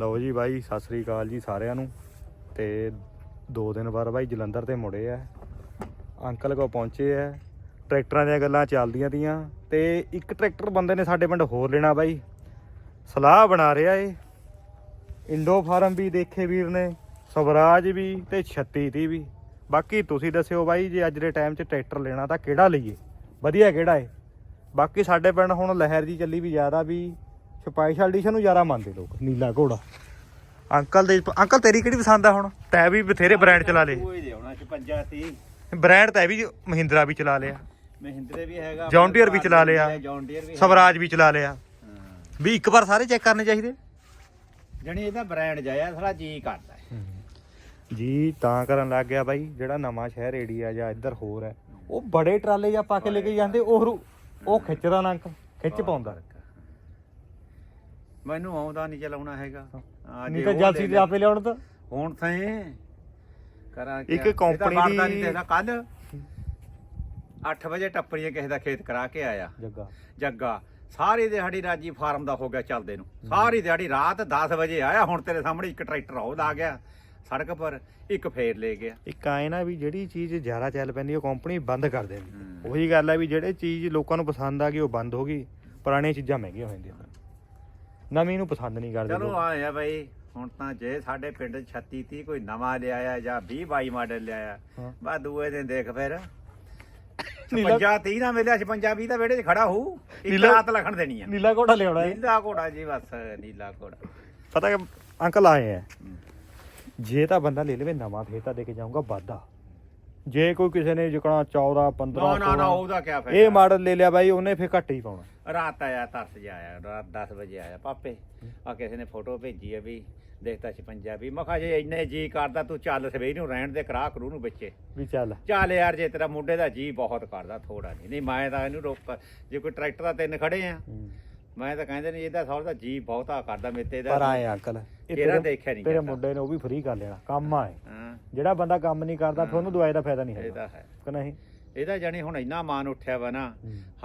ਲਓ ਜੀ ਬਾਈ, ਸਤਿ ਸ੍ਰੀ ਅਕਾਲ ਜੀ ਸਾਰਿਆਂ ਨੂੰ। ਤੇ ਦੋ ਦਿਨ ਬਾਅਦ ਬਾਈ ਜਲੰਧਰ ਤੇ ਮੁੜੇ ਆ। ਅੰਕਲ ਕੋ ਪਹੁੰਚੇ ਆ। ਟਰੈਕਟਰਾਂ ਦੀਆਂ ਗੱਲਾਂ ਚੱਲਦੀਆਂ ਤੀਆਂ। ਤੇ ਇੱਕ ਟਰੈਕਟਰ ਬੰਦੇ ਨੇ ਸਾਡੇ ਪਿੰਡ ਹੋਰ ਲੈਣਾ ਬਾਈ। ਸਲਾਹ ਬਣਾ ਰਿਹਾ ਏ। ਇੰਡੋ ਫਾਰਮ ਵੀ ਦੇਖੇ ਵੀਰ ਨੇ, ਸਵਰਾਜ ਵੀ ਤੇ 36 ਦੀ ਵੀ। ਬਾਕੀ ਤੁਸੀਂ ਦੱਸਿਓ ਬਾਈ, ਜੇ ਅੱਜ ਦੇ ਟਾਈਮ 'ਚ ਟਰੈਕਟਰ ਲੈਣਾ ਤਾਂ ਕਿਹੜਾ ਲਈਏ? ਵਧੀਆ ਕਿਹੜਾ ਏ? ਬਾਕੀ ਸਾਡੇ ਪਿੰਡ ਹੁਣ ਲਹਿਰ ਦੀ ਚੱਲੀ ਵੀ ਜ਼ਿਆਦਾ ਵੀ ਸਪੈਸ਼ਲ ਐਡੀਸ਼ਨ ਨੂੰ ਜ਼ਿਆਦਾ ਮੰਨਦੇ ਲੋਕ ਨੀਲਾ ਘੋੜਾ। ਅੰਕਲ ਦੇ ਅੰਕਲ ਤੇਰੀ ਕਿਹੜੀ ਪਸੰਦ ਆ ਹੁਣ? ਤੈ ਵੀ ਬਥੇਰੇ ਬ੍ਰਾਂਡ ਚਲਾ ਲਏ। ਉਹ ਹੀ ਲਿਆਉਣਾ 55 ਸੀ ਬ੍ਰਾਂਡ ਤੈ ਵੀ ਮਹਿੰਦਰਾ ਵੀ ਚਲਾ ਲਿਆ। ਮਹਿੰਦਰੇ ਵੀ ਹੈਗਾ Deere ਵੀ ਚਲਾ ਲਿਆ। ਜੌਨ ਡੀਅਰ ਵੀ ਸਵਰਾਜ ਵੀ ਚਲਾ ਲਿਆ। ਹਾਂ। ਵੀ ਇੱਕ ਵਾਰ ਸਾਰੇ ਚੈੱਕ ਕਰਨੇ ਚਾਹੀਦੇ? ਜਣੀ ਇਹਦਾ ਬ੍ਰਾਂਡ ਜਾਇਆ ਸਾਰਾ ਜੀ ਕਰਦਾ। ਹੈ। ਜੀ ਤਾਂ ਕਰਨ ਲੱਗ ਗਿਆ ਬਾਈ ਜਿਹੜਾ ਨਵਾਂ ਸ਼ਹਿਰ ਏਰੀਆ ਜਾਂ ਇੱਧਰ ਹੋਰ ਹੈ ਉਹ ਬੜੇ ਟਰਾਲੇ ਜਾਂ ਪਾ ਕੇ ਲੈ ਕੇ ਜਾਂਦੇ ਉਹ ਉਹ ਖਿੱਚਦਾ ਨਾ ਅੰਕ ਖਿੱਚ ਪਾਉਂਦਾ। ਮੈਨੂੰ ਆਉਂਦਾ ਨਹੀਂ ਚਲਾਉਣਾ ਹੈਗਾ। ਹਾਂ, ਨਹੀਂ ਜੇ ਤਾਂ ਉਹ ਜਲਸੀ ਲੈ ਤੇ ਲਿਆ- ਆਪੇ ਲਿਆਉਣ ਤਾਂ। ਹੁਣ ਤਾਂ ਕਰਾਂ ਇੱਕ company ਦੀ- ਕੱਲ 8 ਵਜੇ ਟੱਪਰੀਏ ਕਿਸੇ ਦਾ ਖੇਤ ਕਰਾ ਕੇ ਆਇਆ। ਜੱਗਾ। ਜੱਗਾ। ਸਾਰੀ ਦਿਹਾੜੀ ਰਾਜੀ ਫਾਰਮ ਦਾ ਹੋ ਗਿਆ ਚੱਲਦੇ ਨੂੰ ਸਾਰੀ ਦਿਹਾੜੀ ਰਾਤ 10 ਵਜੇ ਆਇਆ। ਹੁਣ ਤੇਰੇ ਸਾਹਮਣੇ ਇੱਕ ਟਰੈਕਟਰ ਆਉਦ ਆ ਗਿਆ। ਸੜਕ ਪਰ ਇੱਕ ਫੇਰ ਲੈ ਗਿਆ। ਇੱਕ ਆਏ ਨਾ ਵੀ ਜਿਹੜੀ ਚੀਜ਼ ਜ਼ਿਆਦਾ ਚੱਲ ਪੈਂਦੀ ਉਹ ਕੰਪਨੀ ਬੰਦ ਕਰ ਦਿੰਦੀ। ਹੂੰ। ਉਹੀ ਗੱਲ ਹੈ ਵੀ ਜਿਹੜੇ ਚੀਜ਼ ਲੋਕਾਂ ਨੂੰ ਪਸੰਦ ਆ ਗਈ ਉਹ ਬੰਦ ਹੋ ਗਈ। ਪੁਰਾਣੀਆਂ ਚੀਜ਼ਾਂ ਮਹਿੰਗੀਆਂ ਹੋ ਜਾਂਦੀਆਂ। ਨਵੀਂ ਨੂੰ ਪਸੰਦ ਨਹੀਂ ਕਰਦੇ ਚਲੋ ਲੋਕ। ਆਏ ਆ ਬਈ ਹੁਣ ਤਾਂ ਜੇ ਸਾਡੇ ਪਿੰਡ 'ਚ 36 30 ਕੋਈ ਨਵਾਂ ਲਿਆਇਆ ਜਾਂ 20 22 ਮਾਡਲ ਲਿਆਇਆ ਹਾਂ। ਬਾ ਦੂਏ ਦਿਨ ਦੇਖ ਫਿਰ। ਨੀਲਾ- 50 30 ਨਾ ਮਿਲਿਆ 56 20 ਤਾਂ ਵਿਹੜੇ 'ਚ ਖੜਾ ਹੋਊ ਇੱਕ ਨੀਲਾ- ਰਾਤ ਲਖਣ ਦੇਣੀ ਆ। ਨੀਲਾ ਘੋੜਾ ਲਿਆਉਣਾ ਹੈ। ਨੀਲਾ ਘੋੜਾ ਜੀ ਬਸ ਨੀਲਾ ਘੋੜਾ। ਪਤਾ ਕਿ ਅੰਕਲ ਆਏ ਆ। ਜੇ ਤਾਂ ਬੰਦਾ ਲੈ ਲਵੇ ਨਵਾਂ ਫੇਰ ਤਾਂ ਦੇ ਕੇ ਜਾਊਂਗਾ ਵਾਧਾ। ਜੇ ਕੋਈ ਕਿਸੇ ਨੇ ਜਿਕਣਾ 14 15 ਨਾ ਨਾ ਨਾ 16, ਉਹਦਾ ਕੀ ਫਾਇਦਾ? ਇਹ ਮਾਡਲ ਲੈ ਲਿਆ ਬਾਈ ਉਹਨੇ ਫੇਰ ਘੱਟ ਹੀ ਪਾਉਣਾ। ਰਾਤ ਆਇਆ ਤਰਸ ਆਇਆ ਰਾਤ 10 ਵਜੇ ਆਇਆ ਪਾਪੇ। ਆ ਕਿਸੇ ਨੇ ਫੋਟੋ ਭੇਜੀ ਆ ਵੀ ਦੇਖਤਾ 56 ਵੀ। ਮੈਂ ਕਿਹਾ ਜੇ ਇੰਨੇ ਜੀ ਕਰਦਾ ਤੂੰ ਚੱਲ ਸਵੇਰ ਨੂੰ ਰਹਿਣ ਦੇ ਕਰਾ ਕਰੂ ਨੂੰ ਬੱਚੇ ਵੀ ਚੱਲ। ਚੱਲ ਯਾਰ ਜੇ ਤੇਰਾ ਮੁੰਡੇ ਦਾ ਜੀ ਬਹੁਤ ਕਰਦਾ ਥੋੜਾ ਨਹੀਂ। ਨਹੀਂ ਮੈਂ ਤਾਂ ਇਹਨੂੰ ਰੋਕ ਜੇ ਕੋਈ ਟਰੈਕਟਰ ਦਾ ਤਿੰਨ ਖੜੇ ਆ ਮੈਂ ਤਾਂ ਕਹਿੰਦੇ ਨਹੀਂ ਇਹਦਾ ਸੌਰ ਦਾ ਜੀ ਬਹੁਤਾ ਕਰਦਾ ਮੇਤੇ ਦਾ ਪਰ ਆਏ ਅੰਕਲ। ਇਹ ਤੇਰਾ ਦੇਖਿਆ ਨਹੀਂ ਤੇਰੇ। ਮੁੰਡੇ ਨੇ ਉਹ ਵੀ ਫ੍ਰੀ ਕਰ ਲੈਣਾ ਕੰਮ ਆਏ। ਜਿਹੜਾ ਬੰਦਾ ਕੰਮ ਨਹੀਂ ਕਰਦਾ ਫਿਰ ਉਹਨੂੰ ਦਵਾਈ ਦਾ ਫਾਇਦਾ ਨਹੀਂ ਇਹ ਹੈਗਾ। ਤਾਂ ਹੈ। ਕਿ ਨਹੀਂ? ਇਹਦਾ ਜਾਨੀ ਹੁਣ ਇੰਨਾ ਮਾਨ ਉੱਠਿਆ ਵਾ ਨਾ।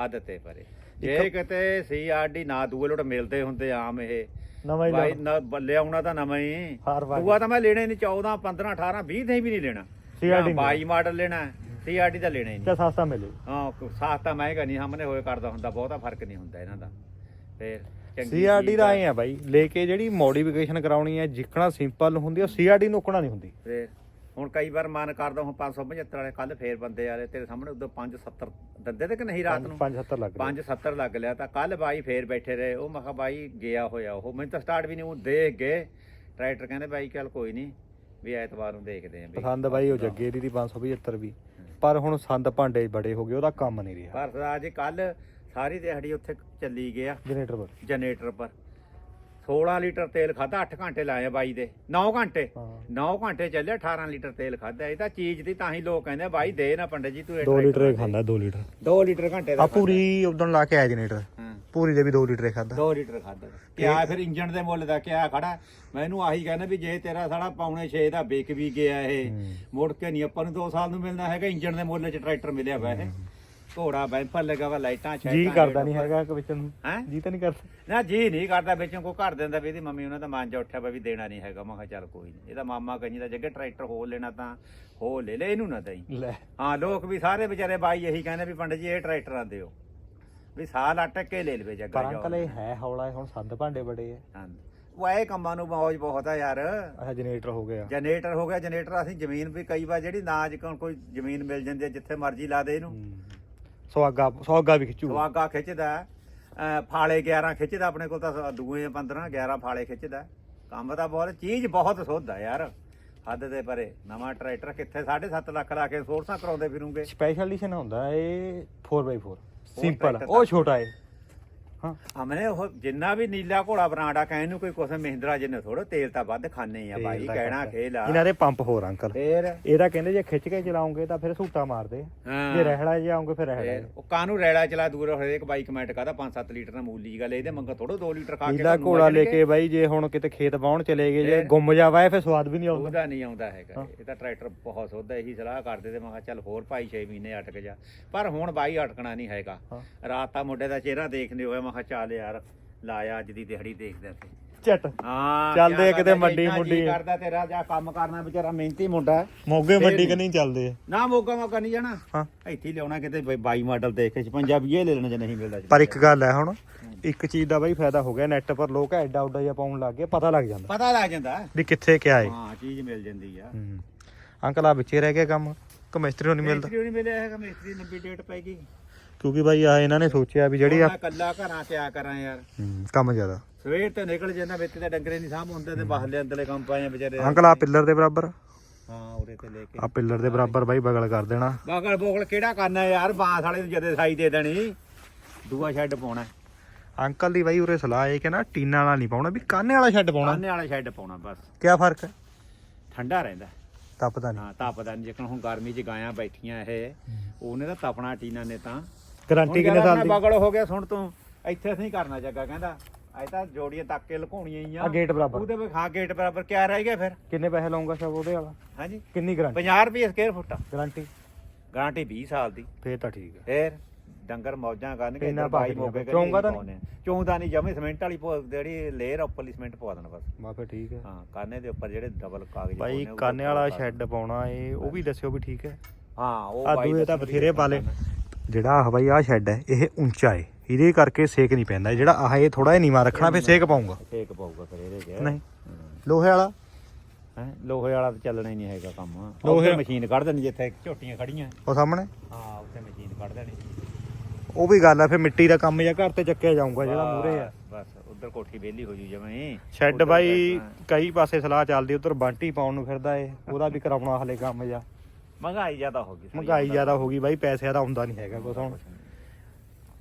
ਹੱਦ ਤੇ ਪਰੇ। ਜੇ ਕਿਤੇ ਸੀਆਰਡੀ ਨਾ ਦੂਏ ਲੋਟ ਮਿਲਦੇ ਹੁੰਦੇ ਆਮ ਇਹ। ਨਵਾਂ ਹੀ ਬਾਈ। ਨਾ ਆਉਣਾ ਤਾਂ ਨਵਾਂ ਹੀ। ਹਾਰ ਵਾਰ। ਦੂਆ ਤਾਂ ਮੈਂ ਲੈਣਾ ਨਹੀਂ 14 15 18 20 ਦੇ ਵੀ ਨਹੀਂ ਲੈਣਾ। CRD ਨਾ 22 ਮਾਡਲ ਲੈਣਾ ਸੀਆਰਡੀ ਦਾ ਲੈਣਾ ਹੀ ਨਹੀਂ। ਸਸਤਾ ਮਿਲੇ। ਹਾਂ ਸਾਸਤਾ ਮਹਿੰਗਾ ਨਹੀਂ ਸਾਹਮਣੇ ਹੋਏ ਕਰਦਾ ਹੁੰਦਾ ਬਹੁਤਾ ਫ਼ਰਕ ਨਹੀਂ ਹੁੰਦਾ ਇਹਨਾਂ ਦਾ। ਫੇਰ ਚੰਗੀ ਸੀਆਰਡੀ ਚੀਜ਼ ਦਾ ਆ। ਆਏ ਆ ਬਾਈ ਲੈ ਕੇ ਜਿਹੜੀ ਮੋਡੀਫਿਕੇਸ਼ਨ ਕਰਾਉਣੀ ਹੈ ਜਿੱਕਣਾ ਸਿੰਪਲ ਹੁੰਦੀ ਉਹ ਸੀਆਰਡੀ ਨੁਕਣਾ ਨਹੀਂ ਹੁੰਦੀ। ਫੇਰ ਹੁਣ ਕਈ ਵਾਰ ਮਨ ਕਰਦਾ ਹੁਣ 575 ਵਾਲੇ ਕੱਲ ਫੇਰ ਬੰਦੇ ਆਲੇ ਤੇਰੇ ਸਾਹਮਣੇ ਉਦੋਂ 570 ਦਿੰਦੇ ਤੇ ਕਿ ਨਹੀਂ ਰਾਤ ਨੂੰ? 570 ਲੱਗ ਰਿਹਾ। 570 ਲੱਗ ਲਿਆ ਤਾਂ ਕੱਲ ਬਾਈ ਫੇਰ ਬੈਠੇ ਰਹੇ ਉਹ ਮੈਂ ਕਿਹਾ ਬਾਈ ਗਿਆ ਹੋਇਆ ਉਹ ਮੈਨੂੰ ਤਾਂ ਸਟਾਰਟ ਵੀ ਨਹੀਂ ਉਹ ਦੇਖ ਗਏ ਟਰੈਕਟਰ ਕਹਿੰਦੇ ਬਾਈ ਚੱਲ ਕੋਈ ਨਹੀਂ ਵੀ ਐਤਵਾਰ ਨੂੰ ਦੇਖਦੇ ਆਂ ਵੀ ਪਸੰਦ ਬਾਈ ਉਹ ਜੱਗੇ ਦੀ ਦੀ 575 ਵੀ ਪਰ ਹੁਣ ਸੰਦ ਭਾਂਡੇ ਬੜੇ ਹੋ ਗਏ ਉਹਦਾ ਕੰਮ ਨਹੀਂ ਰਿਹਾ। ਪਰ ਅੱਜ ਕੱਲ ਸਾਰੀ ਦਿਹਾੜੀ ਉੱਥੇ ਚੱਲੀ ਗਿਆ। ਜਨਰੇਟਰ ਪਰ। ਜਨਰੇਟਰ ਪਰ। 16 ਲੀਟਰ ਤੇਲ ਖਾਦਾ 8 ਘੰਟੇ ਲਾਏ ਬਾਈ ਦੇ। 9 ਘੰਟੇ। ਹਾਂ। 9 ਘੰਟੇ ਚੱਲਿਆ 18 ਲੀਟਰ ਤੇਲ ਖਾਦਾ ਇਹ ਤਾਂ ਚੀਜ਼ ਦੀ ਤਾਂ ਹੀ ਲੋਕ ਕਹਿੰਦੇ ਬਾਈ ਦੇ ਨਾ ਪੰਡਤ ਜੀ ਤੂੰ 2 ਲੀਟਰ ਖਾਂਦਾ 2 ਲੀਟਰ। 2 ਲੀਟਰ ਘੰਟੇ ਦਾ ਆ ਪੂਰੀ ਉਦੋਂ ਲਾ ਕੇ ਆਇਆ ਜਨਰੇਟਰ। ਪੂਰੀ ਦੇ ਵੀ 2 ਲੀਟਰ ਖਾਦਾ 2 ਲੀਟਰ ਖਾਦਾ ਕਿਆ ਫਿਰ ਇੰਜਣ ਦੇ ਮੁੱਲ ਦਾ ਕਿਆ ਖੜਾ? ਮੈਨੂੰ ਆਹੀ ਕਹਿੰਦਾ ਵੀ ਜੇ ਤੇਰਾ ਸਾਲਾ ਪੌਣੇ 6 ਦਾ ਵਿਕ ਵੀ ਗਿਆ ਇਹ। ਮੁੜ ਕੇ ਨਹੀਂ ਆਪਾਂ ਨੂੰ 2 ਸਾਲ ਨੂੰ ਮਿਲਣਾ ਹੈਗਾ ਇੰਜਣ ਦੇ ਮੁੱਲ 'ਚ ਟਰੈਕਟਰ ਮਿਲਿਆ ਵਾ ਇਹ। ਘੋੜਾ ਬੈਂਫਰ ਲੱਗਾ ਵਾ ਲਾਈਟਾਂ ਜੀ ਸ਼ਾਈਟਾਂ ਕਰਦਾ ਨਹੀਂ ਹੈਗਾ ਕਿ ਵਿੱਚ ਨੂੰ। ਹੈ? ਜੀ ਤਾਂ ਨਹੀਂ ਕਰਦਾ। ਨਾ ਜੀ ਨਹੀਂ ਕਰਦਾ ਵਿੱਚੋਂ ਕੋ ਘਰ ਦਿੰਦਾ ਵੀ ਇਹਦੀ ਮੰਮੀ ਉਹਨਾਂ ਦਾ ਮਨ ਜਾ ਉੱਠਿਆ ਵਾ ਵੀ ਦੇਣਾ ਨਹੀਂ ਹੈਗਾ। ਮੈਂ ਕਿਹਾ ਚੱਲ ਕੋਈ ਨਹੀਂ ਇਹਦਾ ਮਾਮਾ ਕੰਜੀ ਦਾ ਜੱਗੇ ਟਰੈਕਟਰ ਹੋ ਲੈਣਾ ਤਾਂ ਹੋ ਲੈ ਲੈ ਇਹਨੂੰ ਨਾ ਦਈ। ਲੈ। ਹਾਂ ਲੋਕ ਵੀ ਸਾਰੇ ਵਿਚਾਰੇ ਬਾਈ ਇਹੀ ਕਹਿੰਦੇ ਵੀ ਪੰਡਤ ਜੀ ਇਹ ਟਰੈਕਟਰਾਂ ਦਿਓ। ਵੀ ਸਾਲ ਅਟਕ ਕੇ ਲੈ ਲਵੇ ਜੱਗਾ ਪਰ ਅੰਕਲ ਇਹ ਹੈ ਹੌਲਾ ਹੁਣ ਸੰਦ ਭਾਂਡੇ ਬੜੇ ਹੈ। ਹਾਂ ਇਹ ਕੰਮਾਂ ਨੂੰ ਮੌਜ ਬਹੁਤ ਆ ਯਾਰ। ਅੱਛਾ ਜਨਰੇਟਰ ਹੋ ਗਿਆ। ਜਨਰੇਟਰ ਹੋ ਗਿਆ ਜਨਰੇਟਰ ਅਸੀਂ ਜ਼ਮੀਨ ਵੀ ਕਈ ਵਾਰ ਜਿਹੜੀ ਨਾ ਅੱਜ ਕੱਲ੍ਹ ਕੋਈ ਜ਼ਮੀਨ ਮਿਲ ਜਾਂਦੀ ਹੈ ਜਿੱਥੇ ਮਰਜ਼ੀ ਲਾ ਦੇ ਇਹਨੂੰ। ਹੂੰ। ਸੁਹਾਗਾ ਸੁਹਾਗਾ ਵੀ ਖਿੱਚੂ। ਸੁਆਗਾ ਖਿੱਚਦਾ ਅਹ ਫਾਲੇ 11 ਖਿੱਚਦਾ ਆਪਣੇ ਕੋਲ ਤਾਂ ਦੂਏ 15 11 ਫਾਲੇ ਖਿੱਚਦਾ ਕੰਮ ਤਾਂ ਬਹੁਤ ਚੀਜ਼ ਬਹੁਤ ਸੁੱਧ ਆ ਯਾਰ। ਹੱਦ ਦੇ ਪਰੇ। ਨਵਾਂ ਟਰੈਕਟਰ ਕਿੱਥੇ 7.5 ਲੱਖ ਲਾ ਕੇ ਸੋਰਸਾਂ ਕਰਾਉਂਦੇ ਫਿਰੂਗੇ। ਸਪੈਸ਼ਲ ਐਡੀਸ਼ਨ ਹੁੰਦਾ ਇਹ 4x4 ਸਿੰਪਲ tractor ਉਹ ਛੋਟਾ ਹੈ ਹਾਂ। ਹਮਨੇ ਉਹ ਜਿੰਨਾ ਵੀ ਨੀਲਾ ਘੋੜਾ ਬਰਾਂਡਾ ਕਹਿਣ ਨੂੰ ਕੋਈ ਕੁਛ ਮਹਿੰਦਰਾ ਜਿੰਨੇ ਥੋੜਾ ਤੇਲ ਤਾਂ ਵੱਧ ਖਾਣੇ ਆ ਤਾਂ ਕਹਿਣਾ। ਖੇਲ ਆ। ਇਹਨਾਂ ਦੇ ਪੰਪ ਹੋਰ ਅੰਕਲ। ਫੇਰ? ਇਹਦਾ ਕਹਿੰਦੇ ਜੇ ਖਿੱਚ ਕੇ ਚਲਾਉਂਗੇ ਤਾਂ ਫਿਰ ਸੂਟਾ ਮਾਰਦੇ। ਜੇ ਰਹਿੜਾ ਜੇ ਆਉਂਗੇ ਫਿਰ ਰਹਿੜਾ ਫੇਰ? ਉਹ ਕਾਨੂੰ ਰੈਲਾ ਚਲਾ ਦੂਰ ਹਰੇਕ ਬਾਈ ਕਮੈਂਟ ਕਰਦਾ 5-7 ਲੀਟਰ ਨਾਲ ਮੂਲੀ ਦੀ ਗੱਲ ਇਹਦੇ ਮੰਗਾ ਥੋੜੋ 2 ਲੀਟਰ ਖਾ ਕੇ ਨੀਲਾ ਤੁਹਾਨੂੰ ਘੋੜਾ ਲੈ। ਕੇ ਬਾਈ ਜੇ ਹੁਣ ਕਿਤੇ ਖੇਤ ਬਾਉਣ ਚਲੇ ਗਏ ਜੇ? ਗੁੰਮ ਜਾਵਾ ਫਿਰ ਸਵਾਦ ਵੀ ਨਹੀਂ ਆਉਂਦਾ। ਉਹਦਾ ਨਹੀਂ ਆਉਂਦਾ ਹੈਗਾ। ਇਹ ਤਾਂ ਟਰੈਕਟਰ ਬਹੁਤ ਸੋਧਾ ਇਹੀ ਸਲਾਹ ਕਰਦੇ ਤੇ ਮੈਂ ਕਿਹਾ ਚੱਲ ਹੋਰ ਭਾਈ 6 ਮਹੀਨੇ ਅਟਕ ਜਾ। ਪਰ ਹੁਣ ਬਾਈ ਅਟਕਣਾ ਨਹੀਂ ਹੈਗਾ। ਹਾਂ। ਰਾਤ ਤਾਂ ਮੁੰਡੇ ਦਾ ਚਿਹਰਾ ਦੇਖਦੇ ਹੋਏ ਮੈਂ ਕਿਹਾ ਚੱਲ ਯਾਰ ਲਾਇਆ ਅੱਜ ਦੀ ਦਿਹਾੜੀ ਦੇਖਦੇ ਤੇ ਝੱਟ। ਹਾਂ ਚੱਲਦੇ ਆ ਕਿਤੇ ਮੰਡੀ ਮੁੰਡੀ। ਕਰਦਾ ਤੇਰਾ ਜਾਂ ਕੰਮ ਕਰਨਾ ਵਿਚਾਰਾ ਮਿਹਨਤੀ ਮੁੰਡਾ। ਮੋਗੇ ਮੰਡੀ ਨਹੀਂ। ਕਿ ਨਹੀਂ ਚੱਲਦੇ ਆ। ਨਾ ਮੋਗਾ ਮੋਗਾ ਨਹੀਂ ਜਾਣਾ। ਹਾਂ। ਇੱਥੇ ਹੀ ਲਿਆਉਣਾ ਕਿਤੇ 22 ਮਾਡਲ ਦੇਖ ਕੇ 56 20 ਲੈ ਲੈਣਾ ਜੇ ਨਹੀਂ ਮਿਲਦਾ ਪਰ ਇੱਕ ਗੱਲ ਹੈ ਹੁਣ ਇੱਕ ਚੀਜ਼ ਦਾ ਬਾਈ ਫਾਇਦਾ ਹੋ ਗਿਆ ਨੈਟ ਪਰ ਲੋਕ ਐਡਾ ਉੱਡਾ ਜਿਹਾ ਪਾਉਣ ਲੱਗ ਗਏ ਪਤਾ ਲੱਗ ਜਾਂਦਾ। ਪਤਾ ਲੱਗ ਜਾਂਦਾ। ਵੀ ਕਿੱਥੇ ਕਿਆ ਹੈ ਹਾਂ ਚੀਜ਼ ਮਿਲ ਜਾਂਦੀ ਆ। ਹੂੰ। ਅੰਕਲ ਆ ਵਿੱਚੇ ਰਹਿ ਗਿਆ ਕੰਮ ਕਿ ਮਿਸਤਰੀ ਨੂੰ ਨਹੀਂ ਮਿਲਦਾ। ਮਿਸਤਰੀ ਨਹੀਂ ਮਿਲਿਆ ਹੈਗਾ ਮਿਸਤਰੀ ਲੰਬੀ ਡੇਟ ਪੈ ਗਈ। ਕਿਉਂਕਿ ਬਾਈ ਆ ਇਹਨਾਂ ਨੇ ਸੋਚਿਆ ਵੀ ਜਿਹੜੀ ਆ ਮੈਂ ਕੱਲਾ ਘਰਾਂ ਤੇ ਆ ਕਰਾਂ ਯਾਰ। ਹੂੰ, ਕੰਮ ਜ਼ਿਆਦਾ। ਸਵੇਰ ਤੇ ਨਿਕਲ ਜਾਂਦਾ ਵਿੱਚ ਤੇ ਡੰਗਰੇ ਨਹੀਂ ਸਾਂਭ ਹੁੰਦੇ ਤੇ ਬਾਹਰਲੇ ਅੰਦਰਲੇ ਕੰਮ ਪਾਏ ਵਿਚਾਰੇ। ਅੰਕਲ ਆ ਪਿੱਲਰ ਦੇ ਬਰਾਬਰ? ਹਾਂ ਉਰੇ ਤੇ ਲੈ ਕੇ। ਆ ਪਿੱਲਰ ਦੇ ਬਰਾਬਰ ਬਾਈ ਬਗਲ ਕਰ ਦੇਣਾ। ਬਾਗਲ ਬੋਗਲ ਕਿਹੜਾ ਕਰਨਾ ਯਾਰ? ਬਾਂਸ ਵਾਲੇ ਨੂੰ ਜਦੇ ਸਾਈ ਦੇ ਦੇਣੀ। ਦੂਆ ਸ਼ੈੱਡ ਪਾਉਣਾ। ਅੰਕਲ ਦੀ ਬਾਈ ਉਰੇ ਸਲਾਹ ਇਹ ਕਿ ਨਾ ਟੀਨਾ ਵਾਲਾ ਨਹੀਂ ਪਾਉਣਾ ਵੀ ਕਾਨੇ ਵਾਲਾ ਛੱਡ ਪਾਉਣਾ? ਕਾਨੇ ਵਾਲਾ ਸ਼ੈੱਡ ਪਾਉਣਾ ਬਸ। ਕਿਆ ਫ਼ਰਕ? ਹੈ ਠੰਡਾ ਰਹਿੰਦਾ। ਤਪਦਾ ਨਹੀਂ ਹਾਂ ਤਪਦਾ ਨਹੀਂ ਜਿਕਣ ਹੁਣ ਗਰਮੀ 'ਚ ਗਾਇਆਂ ਬੈਠੀਆਂ ਇਹ ਉਹਨੇ ਤਾਂ ਤਪਣਾ ਟੀਨਾ ਨੇ ਤਾਂ। ਗਾਰੰਟੀ ਕਿੰਨੇ ਸਾਲ ਦੀ? ਬਗਲ ਹੋ ਗਿਆ ਸੁਣ ਤੂੰ। ਇੱਥੇ ਅਸੀਂ ਕਰਨਾ ਜੱਗਾ ਕਹਿੰਦਾ। ਅੱਜ ਤਾਂ ਜੋੜੀਆਂ ਤੱਕ ਕੇ ਲੁਕਾਉਣੀਆਂ ਹੀ ਆ। ਆ ਗੇਟ ਬਰਾਬਰ। ਉਹਦੇ ਵਿੱਚ ਖਾ ਗੇਟ ਬਰਾਬਰ। ਕਿਆ ਰਹਿ ਗਿਆ ਫਿਰ? ਕਿੰਨੇ ਪੈਸੇ ਲਾਉਂਗਾ ਸ਼ਬ ਉਹਦੇ ਵਾਲਾ? ਹਾਂਜੀ। ਕਿੰਨੀ ਗਾਰੰਟੀ 50 ਰੁਪਏ ਸਕੁਅਰ ਫੁੱਟ ਗਾਰੰਟੀ ਗਾਰੰਟੀ 20 ਸਾਲ ਦੀ। ਫੇਰ ਤਾਂ ਠੀਕ ਹੈ ਫੇਰ ਡੰਗਰ ਮੌਜਾਂ ਕਰਨਗੇ ਇੰਨਾ ਪਾ ਮੋਗੇ ਚੋਂਗਾ ਤਾਂ ਨਹੀਂ? ਚੋਂਦਾ ਨਹੀਂ ਜਮੇ ਸਿਮੈਂਟ ਵਾਲੀ ਜਿਹੜੀ ਲੇਅਰ ਉੱਪਰਲੀ ਸਿਮੈਂਟ ਪਵਾ ਦੇਣਾ ਬਸ। ਬਾ ਫੇਰ ਠੀਕ ਹੈ ਹਾਂ ਕਾਨੇ ਦੇ ਉੱਪਰ ਜਿਹੜੇ ਡਬਲ ਕਾਗਜ਼ ਉਹਦੇ ਕਾਨੇ ਵਾਲਾ ਸ਼ੈੱਡ ਪਾਉਣਾ ਏ ਉਹ ਵੀ ਦੱਸਿਓ ਵੀ ਠੀਕ ਹੈ। ਹਾਂ ਉਹ ਦੂਏ ਤਾਂ ਬਥੇਰੇ ਪਾਲੇ। ਜਿਹੜਾ ਆਹ ਬਾਈ ਆ ਸ਼ੈੱਡ ਹੈ ਇਹ ਉੱਚਾ ਏ। ਇਹਦੇ ਕਰਕੇ ਸੇਕ ਨਹੀਂ ਪੈਂਦਾ। ਜਿਹੜਾ ਆਹ ਇਹ ਥੋੜਾ ਜਿਹਾ ਨੀਵਾ ਰੱਖਣਾ ਫੇਰ ਸੇਕ ਪਾਉਂਗਾ ਸੇਕ ਪਾਊਗਾ ਫਿਰ ਇਹਦੇ 'ਚ। ਨਹੀਂ। ਲੋਹੇ ਵਾਲਾ? ਹੈ? ਲੋਹੇ ਵਾਲਾ ਤਾਂ ਚੱਲਣਾ ਹੀ ਨਹੀਂ ਹੈਗਾ ਕੰਮ। ਲੋਹੇ- ਲੋਹੇ ਮਸ਼ੀਨ ਕੱਢ ਦੇਣੀ ਜਿੱਥੇ ਝੋਟੀਆਂ ਖੜੀਆਂ। ਉਹ ਸਾਹਮਣੇ? ਹਾਂ ਉੱਥੇ ਮਸ਼ੀਨ ਕੱਢ ਦੇਣੀ। ਉਹ ਵੀ ਗੱਲ ਆ ਫੇਰ ਮਿੱਟੀ ਦਾ ਕੰਮ ਜਾਂ ਘਰ ਤੇ ਚੱਕਿਆ ਜਾਊਗਾ ਜਿਹੜਾ ਮੂਰੇ ਆ। ਬਸ ਉਧਰ ਕੋਠੀ ਵਿਹਲੀ ਹੋ ਜੂ ਜਵੇਂ ਸ਼ੈੱਡ ਬਾਈ ਕਈ ਪਾਸੇ ਸਲਾਹ ਚੱਲਦੀ ਉਧਰ ਬੰਟੀ ਪਾਉਣ ਨੂੰ ਫਿਰਦਾ ਏ। ਉਹਦਾ ਵੀ ਕਰਾਉਣਾ ਹਲੇ ਕੰਮ ਜਾ ਮਹਿੰਗਾਈ ਜ਼ਿਆਦਾ ਹੋ ਗਈ ਮਹਿੰਗਾਈ ਜ਼ਿਆਦਾ ਹੋ ਗਈ ਬਾਈ ਪੈਸਿਆਂ ਦਾ ਹੁੰਦਾ ਨਹੀਂ ਹੈਗਾ ਕੁਛ ਹੁਣ।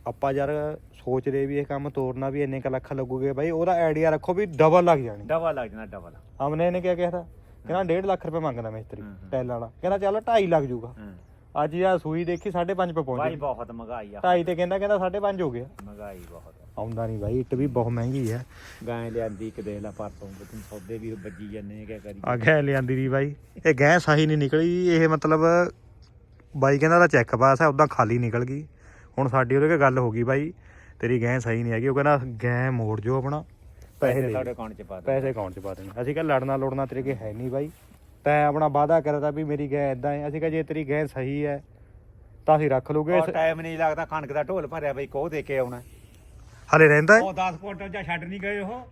ਆਪਾਂ ਯਾਰ ਸੋਚਦੇ ਵੀ ਇਹ ਕੰਮ ਤੋਰਨਾ ਵੀ ਇੰਨੇ ਕ ਲੱਖ ਲੱਗੂਗੇ ਬਾਈ ਉਹਦਾ ਆਈਡੀਆ ਰੱਖੋ ਵੀ ਡਬਲ ਲੱਗ ਜਾਣੀ। ਡਬਲ ਲੱਗ ਜਾਣਾ ਡਬਲ ਹਮਨੇ ਨੇ ਕਿਹਾ ਕਿਹਾ ਕਹਿੰਦਾ 1.5 ਲੱਖ ਰੁਪਏ ਮੰਗਦਾ ਮਿਸਤਰੀ। ਟੈਲ ਵਾਲਾ। ਕਹਿੰਦਾ ਚੱਲ 2.5 ਲੱਗ ਜਾਊਗਾ ਅੱਜ ਯਾ ਸੂਈ ਦੇਖੀ 5.5 ਪੇ ਭਾਈ ਪਹੁੰਚ ਬਹੁਤ ਮਹਿੰਗਾਈ ਆ। 2.5 ਤੇ ਕਹਿੰਦਾ ਕਹਿੰਦਾ 5.5 ਹੋ ਗਿਆ। ਮਹਿੰਗਾਈ ਬਹੁਤ ਆ। ਆਉਂਦਾ ਨਹੀਂ ਬਾਈ ਇੱਟ ਵੀ ਬਹੁਤ ਮਹਿੰਗੀ ਹੈ ਗਾਂ ਲਿਆਂਦੀ ਇੱਕ ਦੇਖ ਲਾ ਪਰਤੋਂ ਤੂੰ ਸੌਦੇ ਵੀ ਵੱਜੀ ਜਾਂਦੇ ਕਿਆ ਕਰੀ ਆ ਗੈ ਲਿਆਂਦੀ ਦੀ ਬਾਈ। ਇਹ ਗੈ ਸਹੀ ਨਹੀਂ ਨਿਕਲੀ ਇਹ ਮਤਲਬ ਬਾਈ ਕਹਿੰਦਾ ਦਾ ਚੈੱਕ ਪਾਸ ਹੈ ਉਦਾਂ ਖਾਲੀ ਨਿਕਲ ਗਈ। ਹੁਣ ਸਾਡੀ ਉਹਦੇ ਕੇ ਗੱਲ ਹੋ ਗਈ ਬਾਈ ਤੇਰੀ ਗੈ ਸਹੀ ਨਹੀਂ ਹੈਗੀ ਉਹ ਕਹਿੰਦਾ ਗੈ ਮੋੜ ਜੋ ਆਪਣਾ ਪੈਸੇ ਦੇ ਸਾਡੇ ਅਕਾਊਂਟ 'ਚ ਪਾ ਦੇ। ਪੈਸੇ ਅਕਾਊਂਟ 'ਚ ਪਾ ਦੇਣੇ। ਅਸੀਂ ਕਿਹਾ ਲੜਨਾ ਲੋੜਨਾ ਤੇਰੇ ਕੇ ਹੈ ਨਹੀਂ ਬਾਈ। ਤੈਂ ਆਪਣਾ ਵਾਅਦਾ ਕਰਿਆ ਤਾ ਵੀ ਮੇਰੀ ਗੈ ਇਦਾਂ ਹੈ ਅਸੀਂ ਕਿਹਾ ਜੇ ਤੇਰੀ ਗੈ ਸਹੀ ਹੈ ਤਾਂ ਅਸੀਂ ਰੱਖ ਲੂਗੇ ਟਾਈਮ ਨਹੀਂ ਲੱਗਦਾ ਕਣਕ ਦਾ ਢੋਲ ਭਰਿਆ ਬਈ ਕੋਹ ਦੇ ਕੇ ਆਉਣਾ। ਹਲੇ ਰਹਿੰਦਾ ਹੈ? ਉਹ 10 ਕੁਇੰਟਲ ਜਾਂ ਛੱਡ ਨਹੀਂ ਗਏ ਉਹ।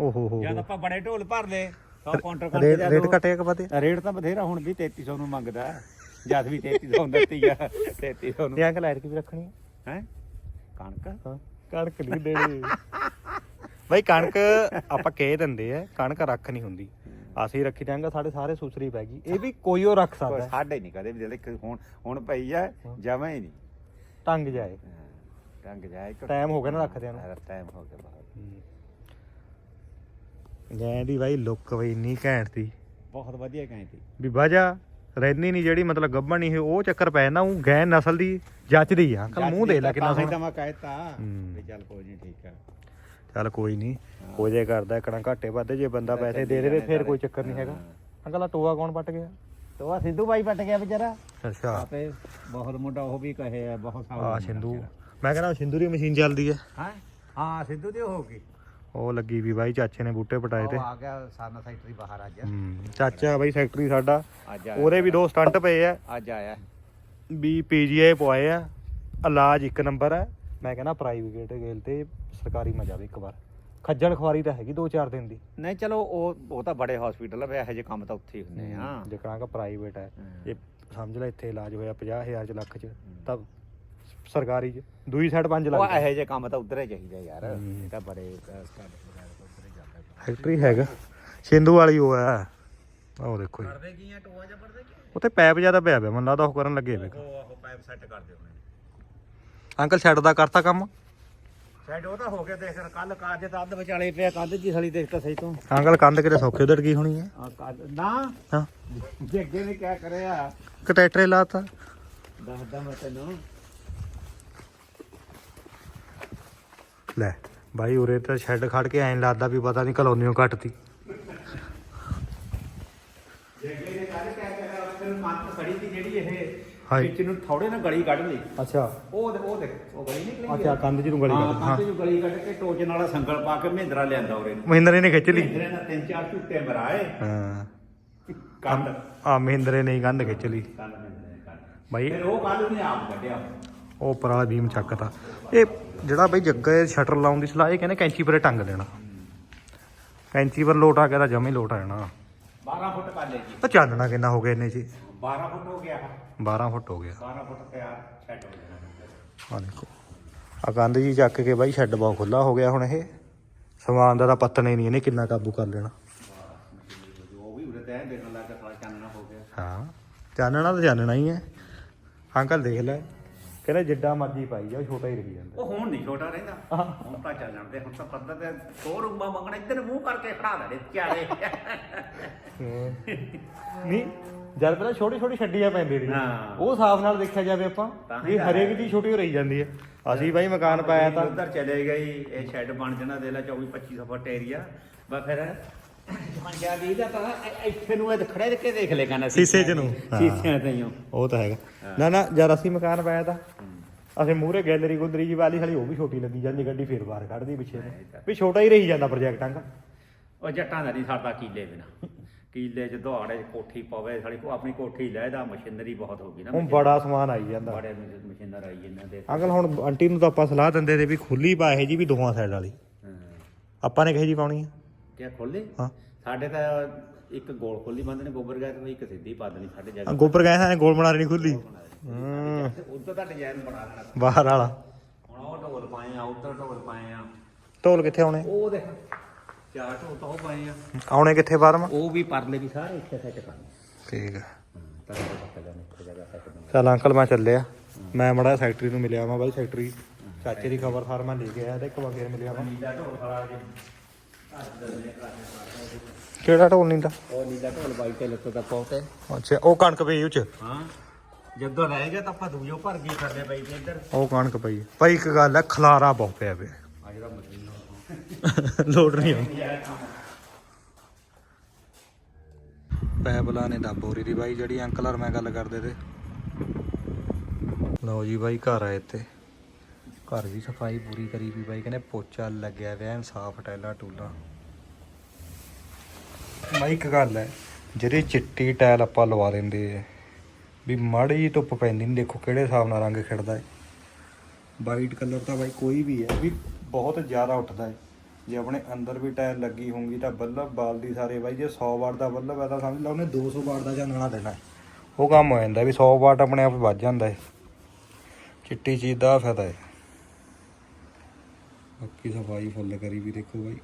ਓਹੋ ਹੋ ਜਦ ਆਪਾਂ ਬੜੇ ਢੋਲ ਭਰ ਲਏ 100 ਕੁਇੰਟਲ ਕਣਕ ਰੇਟ ਦਾ ਰੇਟ ਦੋ- ਘਟਿਆ ਕਿ ਵਧਿਆ ਰੇਟ ਤਾਂ ਬਥੇਰਾ ਹੁਣ ਵੀ 3300 ਨੂੰ ਮੰਗਦਾ ਜਦ ਵੀ 3300 ਦਿੱਤੀ ਆ 3300 ਨੂੰ। ਤੇ ਅੰਕਲ ਐਰ ਵੀ ਰੱਖਣੀ ਹੈ। ਹੈ? ਕਣਕ? ਹਾਂ। ਕਣਕ ਨਹੀਂ ਦੇਣੀ। ਬਾਈ ਕਣਕ ਆਪਾਂ ਕਹਿ ਦਿੰਦੇ ਆ ਕਣਕ ਰੱਖ ਨਹੀਂ ਹੁੰਦੀ। ਅਸੀਂ ਰੱਖੀ ਜਾਂਗਾ ਸਾਡੇ ਸਾਰੇ ਸੁਸਰੀ ਪੈ ਗਈ। ਇਹ ਵੀ ਕੋਈ ਉਹ ਰੱਖ ਸਕਦਾ ਹੈ। ਸਾਡੇ ਨਹੀਂ ਕਦੇ ਵੀ ਜਿਹੜੇ ਹੁਣ ਹੁਣ ਪਈ ਆ ਜਮਾ ਹੀ ਨਹੀਂ। ਟੰਗ ਜਾਏ। ਰੰਗ ਜਾਏ Time ਹੋ ਗਿਆ ਨਾ ਰੱਖਦਿਆਂ ਨੂੰ। ਟਾਈਮ ਹੋ ਗਿਆ ਬਹੁਤ। ਗੈਂ ਦੀ ਬਾਈ ਲੁੱਕ ਬਈ ਇੰਨੀ ਘੈਂਟ ਸੀ। ਬਹੁਤ ਵਧੀਆ ਕਹਿੰਦੀ ਵੀ ਵਜਾ ਰਹਿਨੀ ਨਹੀਂ ਜਿਹੜੀ ਮਤਲਬ ਗੱਭਣ ਨਹੀਂ ਉਹ ਚੱਕਰ ਪੈ ਜਾਂਦਾ ਉਹ ਗੈਂ ਨਸਲ ਦੀ ਜੱਚਦੀ ਆ। ਅੰਕਲ ਮੂੰਹ ਦੇ ਲੈ ਕਿੰਨਾ ਤਾਂ ਸੋਹਣਾ। ਮੈਂ ਕਹਿਤਾ ਹੂੰ। ਵੀ ਚੱਲ ਕੋਈ ਨਹੀਂ ਠੀਕ ਆ। ਚੱਲ ਕੋਈ ਨਹੀਂ ਹੋ। ਜੇ ਕਰਦਾ ਕਣਾ ਘਾਟੇ ਵਾਧੇ ਜੇ ਬੰਦਾ ਪੈਸੇ ਦੇ ਦੇਵੇ ਫਿਰ ਕੋਈ ਚੱਕਰ ਨਹੀਂ ਹੈਗਾ। ਅੰਕਲ ਟੋਆ ਕੌਣ ਪੱਟ ਗਿਆ? ਤੋ ਆ ਸਿੰਧੂ ਬਾਈ ਪਟ ਗਿਆ ਵਿਚਾਰਾ। ਅੱਛਾ। ਆਪੇ ਬਹੁਤ ਮੁੰਡਾ ਉਹ ਵੀ ਕਹੇ ਆ ਬਹੁਤ ਸਾਲ ਆ ਸਿੰਧੂ। ਮੈਂ ਕਹਿੰਦਾ ਸਿੰਧੂ ਦੀ ਮਸ਼ੀਨ ਚੱਲਦੀ ਹੈ ਹਾਂ? ਹਾਂ ਸਿੰਧੂ ਦੀ ਹੋ ਗਈ। ਉਹ ਲੱਗੀ ਵੀ ਬਾਈ ਚਾਚੇ ਨੇ ਬੂਟੇ ਪਟਾਏ ਤੇ। ਉਹ ਆ ਗਿਆ ਸਾਨਾ ਸੈਕਟਰੀ ਬਾਹਰ ਅੱਜ। ਹੂੰ, ਚਾਚਾ ਬਾਈ ਸੈਕਟਰੀ ਸਾਡਾ। ਅੱਜ ਆਇਆ। ਉਹਦੇ ਵੀ ਦੋ ਸਟੰਟ ਪਏ ਆ। ਅੱਜ ਆਇਆ। ਵੀ ਪੀਜੀਆਈ ਪਵਾਏ ਆ। ਇਲਾਜ ਇੱਕ ਨੰਬਰ ਹੈ ਮੈਂ ਕਹਿੰਦਾ ਪ੍ਰਾਈਵੇਟ ਗੇਲ ਤੇ ਸਰਕਾਰੀ ਮਜਾ ਵੀ ਇੱਕ ਵਾਰ। ਖੱਜਲ ਖਵਾਰੀ ਤਾਂ ਹੈਗੀ 2-4 ਦਿਨ ਦੀ। ਨਹੀਂ ਚਲੋ ਉਹ ਉਹ ਤਾਂ ਬੜੇ ਹਸਪੀਟਲ ਆ ਇਹੋ ਜਿਹੇ ਕੰਮ ਤਾਂ ਉੱਥੇ ਹੀ ਹੁੰਦੇ ਆ। ਜਿਕਣਾ ਕਿ ਪ੍ਰਾਈਵੇਟ ਹੈ। ਜੇ ਸਮਝ ਲੈ ਇੱਥੇ ਇਲਾਜ ਹੋਇਆ 50000 ਚ ਲੱਖ ਚ ਤਾਂ ਸਰਕਾਰੀ ਚ ਦੂਈ ਸਾਈਡ 5 ਉਹ ਲੱਖ ਇਹੋ ਜਿਹੇ ਕੰਮ ਤਾਂ ਉਧਰ ਹੀ ਚਾਹੀਦਾ ਯਾਰ। ਇਹ ਤਾਂ ਬੜੇ ਸਟਾਰਟ ਵਗੈਰਾ ਤਾਂ ਉਧਰ ਹੀ ਜਾਂਦਾ ਫੈਕਟਰੀ ਹੈਗਾ। ਸਿੰਧੂ ਵਾਲੀ ਉਹ ਹੈ ਉਹ ਦੇਖੋ ਜੀ। ਕਰਦੇ ਕੀ ਆ ਟੋਆ ਜਾਂ ਪੜਦੇ ਕੀ ਉੱਥੇ ਪੈਪ ਜ਼ਿਆਦਾ ਪਿਆ ਪਿਆ ਮੈਨੂੰ ਲੱਗਦਾ ਉਹ ਕਰਨ ਲੱਗੇ ਵੇ। ਉਹ ਉਹ ਪਾਈਪ ਸੈੱਟ ਕਰਦੇ ਹੋਣੇ ਅੰਕਲ ਛੱਡ ਦਾ ਕਰਤਾ ਕੰਮ? ਸਾਈਡ ਉਹ ਤਾਂ ਹੋ ਗਿਆ ਦੇਖ ਕੱਲ ਕਾਜ ਤਾਂ ਅੱਧ ਵਿਚਾਲੇ ਪਿਆ ਕੰਧ ਜੀ ਸਲੀ ਦੇਖ ਤਾਂ ਸਹੀ ਤੂੰ। ਅੰਕਲ ਕੰਧ ਕਿਤੇ ਸੌਖੇ ਉਧੜ ਗਈ ਹੋਣੀ ਹੈ ਆ ਨਾ। ਹਾਂ। ਜੇ ਅੱਗੇ ਨੇ ਕਿਆ ਕਰਿਆ? ਕਟੈਟਰੇ ਲਾਤਾ ਦੱਸਦਾ ਮੈਂ ਤੈਨੂੰ। ਲੈ ਬਾਈ ਉਰੇ ਤਾਂ ਸ਼ੈੱਡ ਖੜ ਕੇ ਐਂ ਲੱਗਦਾ ਵੀ ਪਤਾ ਨਹੀਂ ਕਲੋਨੀਓ ਨੇ ਨੂੰ ਹਾਏ। ਵਿੱਚ ਨੂੰ ਥੋੜੇ ਨਾ ਗਲੀ ਕੱਢ ਲਈ। ਅੱਛਾ। ਉਹ ਉਹ ਦੇਖ ਉਹ ਗਲੀ ਨਿਕਲੀ ਅੱਛਾ ਕੰਧ ਜੀ ਨੂੰ ਗਲੀ ਹਾਂ ਕੰਧ ਨੂੰ ਕੱਢ ਕੇ ਟੋਚ ਨਾਲ ਸੰਗਲ ਪਾ ਕੇ ਮਹਿੰਦਰਾ ਲਿਆਂਦਾ ਉਰੇ ਨੂੰ। ਮਹਿੰਦਰੇ ਨੇ ਖਿੱਚ ਲਈ। ਮਹਿੰਦਰੇ ਨਾਲ ਤਿੰਨ ਚਾਰ ਝੁੱਟੇ ਮਰਾਏ। ਹਾਂ। ਕੰਧ। ਆ ਮਹਿੰਦਰੇ ਨੇ ਹੀ ਕੰਧ ਖਿੱਚ ਲਈ। ਕੰਧ ਮਹਿੰਦਰੇ ਨੇ ਕੰਧ। ਬਾਈ। ਫਿਰ ਉਹ ਕੱਲ ਉਹਨੇ ਆਪ ਕੱਢਿਆ। ਉਹ ਉੱਪਰ ਵਾਲਾ ਬੀਮ ਚੱਕਤਾ। ਇਹ ਜਿਹੜਾ ਬਈ ਜੱਗਾ ਇਹ ਸ਼ਟਰ ਲਾਉਣ ਦੀ ਸਲਾਹ ਇਹ ਕਹਿੰਦੇ ਕੈਂਚੀ ਪਰੇ ਟੰਗ ਦੇਣਾ। ਕੈਂਚੀ ਪਰ ਲੋਟ ਆ ਗਿਆ ਤਾਂ ਜਮੇ ਲੋਟ ਆ ਜਾਣਾ। 12 ਫੁੱਟ ਕਰ ਲੈ ਜੀ। ਤਾਂ ਚਾਨਣਾ ਕਿੰਨਾ ਹੋ ਗਿਆ ਇੰਨੇ ਚ? 12 ਫੁੱਟ ਹੋ ਗਿਆ। 12 ਫੁੱਟ ਹੋ ਗਿਆ। 12 ਫੁੱਟ ਤਿਆਰ ਛੱਡ ਹੋ ਜਾਣਾ ਆ ਦੇਖੋ। ਆ ਕੰਧ ਜੀ ਚੱਕ ਕੇ ਬਾਈ ਸ਼ੈੱਡ ਬਹੁਤ ਖੁੱਲਾ ਹੋ ਗਿਆ ਹੁਣ ਇਹ। ਸਮਾਨ ਦਾ ਤਾਂ ਪੱਤਣੇ ਨਹੀਂ ਇਹਨੇ ਕਿੰਨਾ ਕਾਬੂ ਕਰ ਲੈਣਾ। ਉਹ ਵੀ ਉਰੇ ਤੇ ਦੇਖਣ ਲੱਗਾ ਸਾਲਾ ਚਾਨਣਾ ਹੋ ਗਿਆ। ਹਾਂ। ਚਾਨਣਾ ਤਾਂ ਚਾਨਣਾ ਹੀ ਹੈ। ਅੰਕਲ ਦੇਖ ਲੈ। ਕਹਿੰਦੇ ਜਿੱਡਾ ਮਰਜ਼ੀ ਪਾਈ ਜਾ ਛੋਟਾ ਹੀ ਰਹੀ ਜਾਂਦਾ। ਉਹ ਹੁਣ ਨਹੀਂ ਛੋਟਾ ਰਹਿੰਦਾ। ਹੁਣ ਤਾਂ ਚੱਲਣ ਦੇ ਹੁਣ ਤਾਂ ਪੱਧਰ ਤੇ ਦੋ ਰੂਮਾ ਮੰਗਣਾ ਇੱਧਰ ਮੂੰਹ ਕਰਕੇ ਖੜਾ ਦੇ ਚਾਰੇ ਨਹੀਂ ਜਦ ਪਹਿਲਾਂ ਛੋਟੀ ਛੋਟੀ ਛੱਡੀਆਂ ਪੈਂਦੇ ਨੇ। ਉਹ ਹਿਸਾਬ ਨਾਲ ਦੇਖਿਆ ਜਾਵੇ ਆਪਾਂ ਤਾਂ ਹੀ ਵੀ ਤਾਂ ਹਰੇਕ ਦੀ ਛੋਟੀ ਹੋ ਰਹੀ ਜਾਂਦੀ ਹੈ। ਅਸੀਂ ਬਾਈ ਮਕਾਨ ਪਾਇਆ ਤਾਂ ਉਧਰ ਚਲੇ ਗਈ ਇਹ ਸ਼ੈੱਡ ਬਣ ਜਾਣਾ ਦੇ ਲਾ 24 25 ਫੁੱਟ ਏਰੀਆ ਬਸ ਫਿਰ ਬਣ ਗਿਆ ਵੀ ਦਾ ਤਾਂ ਇ- ਇੱਥੇ ਨੂੰ ਇਹ ਖੜੇ ਕੇ ਦੇਖ ਲੈ ਕਹਿੰਦਾ ਸ਼ੀਸ਼ੇ 'ਚ ਨੂੰ। ਹਾਂ। ਸ਼ੀਸ਼ਿਆਂ ਤੇ ਹੀ ਓ। ਉਹ ਤਾਂ ਹੈਗਾ। ਨਾ ਨਾ ਜਦ ਅਸੀਂ ਮਕਾਨ ਪਾਇਆ ਤਾਂ ਅਸੀਂ ਮੂਹਰੇ ਗੈਲਰੀ ਗੁੰਦਰੀ ਜੀ ਵਾਲੀ ਸਾਲੀ ਉਹ ਵੀ ਛੋਟੀ ਲੱਗੀ ਜਾਂਦੀ ਗੱਡੀ ਫੇਰ ਬਾਹਰ ਕੱਢਦੀ ਪਿੱਛੇ ਨੂੰ ਵੀ ਛੋਟਾ ਹੀ ਰਹੀ ਜਾਂਦਾ ਪ੍ਰੋਜੈਕਟ ਅੰਕ। ਉਹ ਜੱਟਾਂ ਦਾ ਨਹੀਂ ਸਰਦਾ ਕੀਲੇ ਬਿਨਾ। ਕੀਲੇ ਚ ਦਹਾੜੇ 'ਚ ਕੋਠੀ ਪਵੇ ਸਾਡੀ ਕੋ ਆਪਣੀ ਕੋਠੀ ਲੈ ਦਾ ਮਸ਼ੀਨਰੀ ਬਹੁਤ ਹੋ ਗਈ ਨਾ ਹੁਣ ਬੜਾ ਸਮਾਨ ਆਈ ਜਾਂਦਾ। ਬੜੇ ਮਸ਼- ਮਸ਼ੀਨਰ ਆਈ ਇਹਨਾਂ ਦੇ ਅੰਕਲ ਹੁਣ ਆਂਟੀ ਨੂੰ ਤਾਂ ਆਪਾਂ ਸਲਾਹ ਦਿੰਦੇ ਤੇ ਵੀ ਖੁੱਲੀ ਪਾ ਇਹ ਜੀ ਵੀ ਦੋਹਾਂ ਸਾਈਡ ਵਾਲੀ। ਹਾਂ। ਆਪਾਂ ਨੇ ਕਹੀ ਜੀ ਪਾਉਣੀ ਆ? ਕਿਆ ਖੋਲੇ ਹਾਂ। ਸਾਡੇ ਤਾਂ ਇੱਕ ਗੋਲ ਖੋਲੀ ਬੰਦ ਨੇ ਗੋਬਰ ਗੈਸ ਤੇ ਇੱਕ ਸਿੱਧੀ ਪਾ ਦੇਣੀ ਸਾਡੇ ਆ ਜਗ੍ਹਾ ਗੋਬਰ ਗਏ ਹਾਂ ਗੋਲ ਬਣਾ ਰਹੀ ਖੁੱਲੀ। ਹੂੰ। ਉਧਰ ਦਾ ਡਿਜ਼ਾਈਨ ਬਣਾ ਲੈਣਾ। ਬਾਹਰ ਵਾਲਾ। ਹੁਣ ਉਹ ਢੋਲ ਪਾਏ ਆ ਉੱਧਰ ਢੋਲ ਪਾਏ ਆ। ਢੋਲ ਕਿੱਥੇ ਆਉਣੇ? ਉਹ ਦੇਖ। ਚਾਰ ਢੋਲ ਤਾਂ ਉਹ ਪਾਏ ਆ। ਆਉਣੇ ਕਿੱਥੇ ਬਾਰਮ ਉਹ ਵੀ ਪਰਲੇ ਵੀ ਸਾਰੇ ਇੱਥੇ ਸੈੱਟ ਕਰਨੇ। ਠੀਕ ਹੈ ਤਾਂ ਉਹ ਪੱਕਾ ਜਾਣੇ ਇੱਕ ਜਗ੍ਹਾ ਸੈੱਟ ਕਰਨਾ ਚੱਲ ਅੰਕਲ ਮੈਂ ਚੱਲਿਆ। ਮੈਂ ਮੜਾ ਫੈਕਟਰੀ ਨੂੰ ਮਿਲਿਆ ਮੈਂ ਬਾਈ ਫੈਕਟਰੀ ਚਾਚੇ ਦੀ ਖਬਰ ਸਾਰ ਮੈਂ ਲੈ ਕੇ ਆਇਆ ਤੇ ਇੱਕ ਵਾਰ ਫੇਰ ਮਿਲਿਆ ਮੈਂ ਨੀਲਾ ਢੋਲ ਕਿਹੜਾ ਢੋਲ ਨਹੀਂ ਦਾ ਉਹ ਨੀਲਾ ਢੋਲ ਬਾਈ ਤੇ ਲੱਤੋਂ ਦਾ ਪਹੁੰਚੇ ਅੱਛਾ ਉਹ ਕਣਕ ਪਈ ਉਹ ਚ ਹਾਂ ਜਦੋਂ ਰਹਿ ਗਿਆ ਤਾਂ ਆਪਾਂ ਦੂਜੋ ਭਰ ਗਈ ਕਰਦੇ ਪਈ ਤੇ ਇੱਧਰ। ਉਹ ਕਣਕ ਪਈ। ਭਾਈ ਇੱਕ ਗੱਲ ਹੈ ਖਲਾਰਾ ਬਹੁਤ ਪਿਆ ਮਸ਼ੀਨ ਲੋਡ ਨਹੀਂ ਆਉਂਦੀ ਪੈਬਲਾ ਨੇ ਦਾਬੋਰੀ ਦੀ। ਬਾਈ ਜਿਹੜੀ ਅੰਕਲ ਹਰ ਮੈਂ ਗੱਲ ਕਰਦੇ ਤੇ। ਲਓ ਜੀ ਬਾਈ ਘਰ ਆਏ ਤੇ ਘਰ ਵੀ ਸਫ਼ਾਈ ਪੂਰੀ ਕਰੀ ਵੀ ਬਾਈ, ਕਹਿੰਦੇ ਪੋਚਾ ਲੱਗਿਆ ਵਿਆ ਐਨ ਸਾਫ਼ ਟੈਲਾ। ਟੂਲਾ ਬਾਈ, ਇੱਕ ਗੱਲ ਹੈ, ਜਿਹੜੀ ਚਿੱਟੀ ਟਾਇਲ ਆਪਾਂ ਲਵਾ ਦਿੰਦੇ ਆ, ਵੀ ਮਾੜੀ ਜਿਹੀ ਧੁੱਪ ਪੈਂਦੀ ਨਹੀਂ ਦੇਖੋ ਕਿਹੜੇ ਹਿਸਾਬ ਨਾਲ ਰੰਗ ਖਿੜਦਾ ਹੈ। ਵਾਈਟ ਕਲਰ ਤਾਂ ਬਾਈ ਕੋਈ ਵੀ ਹੈ, ਵੀ ਬਹੁਤ ਜ਼ਿਆਦਾ ਉੱਠਦਾ ਹੈ। ਜੇ ਆਪਣੇ ਅੰਦਰ ਵੀ ਟਾਇਰ ਲੱਗੀ ਹੋਊਗੀ ਤਾਂ ਬੱਲਬ ਬਾਲਦੀ ਸਾਰੇ ਬਾਈ, ਜੇ 100 ਵਾਟ ਦਾ ਬੱਲਬ ਹੈ ਤਾਂ ਸਮਝ ਲਓ ਉਹਨੇ 200 ਵਾਟ ਦਾ ਚਾਨਣਾ ਦੇਣਾ ਉਹ ਕੰਮ ਹੋ ਜਾਂਦਾ ਵੀ 100 ਵਾਟ ਆਪਣੇ ਆਪ ਵੱਜ ਜਾਂਦਾ ਹੈ। ਚਿੱਟੀ ਚੀਜ਼ ਦਾ ਫਾਇਦਾ ਹੈ। ਬਾਕੀ ਸਫ਼ਾਈ ਫੁੱਲ ਕਰੀ ਵੀ ਦੇਖੋ ਬਾਈ।